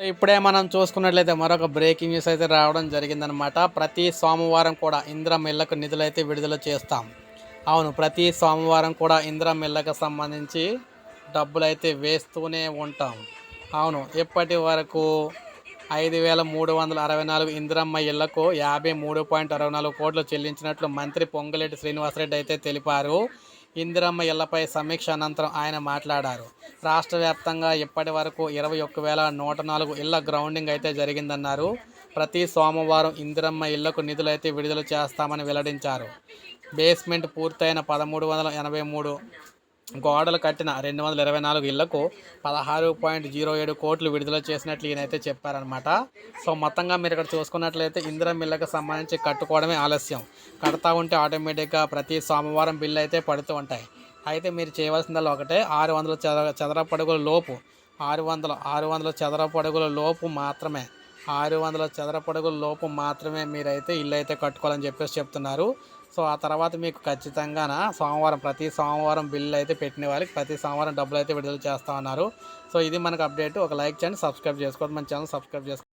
ఇప్పుడే మనం చూసుకున్నట్లయితే మరొక బ్రేకింగ్ న్యూస్ అయితే రావడం జరిగిందనమాట ప్రతి సోమవారం కూడా ఇంద్రం మిల్లకు నిధులైతే విడుదల చేస్తాం. అవును ప్రతి సోమవారం కూడా ఇంద్రం మిల్లకు సంబంధించి డబ్బులైతే వేస్తూనే ఉంటాం. అవును ఇప్పటి వరకు ఐదు వేల మూడు వందల అరవై నాలుగు ఇందిరమ్మ ఇళ్ళకు యాభై మూడు పాయింట్ అరవై నాలుగు కోట్లు చెల్లించినట్లు మంత్రి పొంగులేటి శ్రీనివాసరెడ్డి అయితే తెలిపారు. ఇందిరమ్మ ఇళ్ళపై సమీక్ష అనంతరం ఆయన మాట్లాడారు. రాష్ట్ర వ్యాప్తంగా ఇప్పటి వరకు ఇరవై ఒక్క వేల నూట నాలుగు ఇళ్ళ గ్రౌండింగ్ అయితే జరిగిందన్నారు. ప్రతి సోమవారం ఇందిరమ్మ ఇళ్ళకు నిధులు అయితే విడుదల చేస్తామని వెల్లడించారు. బేస్మెంట్ పూర్తయిన పదమూడు వందల ఎనభై మూడు గోడలు కట్టిన రెండు వందల ఇరవై నాలుగు ఇళ్ళకు పదహారు పాయింట్ జీరో ఏడు కోట్లు విడుదల చేసినట్లు ఈయనైతే చెప్పారనమాట సో మొత్తంగా మీరు ఇక్కడ చూసుకున్నట్లయితే ఇందిరం ఇళ్ళకు సంబంధించి కట్టుకోవడమే ఆలస్యం. కడతా ఉంటే ఆటోమేటిక్గా ప్రతి సోమవారం బిల్లు అయితే పడుతూ ఉంటాయి. అయితే మీరు చేయవలసిందల్లా ఒకటే. ఆరు వందల చదర చదరపడుగుల లోపు ఆరు వందల ఆరు వందల చదరపడుగుల లోపు మాత్రమే ఆరు వందల చదరపడుగుల లోపు మాత్రమే మీరైతే ఇల్లు అయితే కట్టుకోవాలని చెప్పేసి చెప్తున్నారు. సో ఆ తర్వాత మీకు ఖచ్చితంగా సోమవారం ప్రతి సోమవారం బిల్లు అయితే పెట్టిన వాళ్ళకి ప్రతి సోమవారం డబ్బులు అయితే విడుదల చేస్తా ఉన్నారు. సో ఇది మనకు అప్డేట్. ఒక లైక్ చేయండి సబ్స్క్రైబ్ చేసుకోవద్దు. మన ఛానల్ సబ్స్క్రైబ్ చేసుకోండి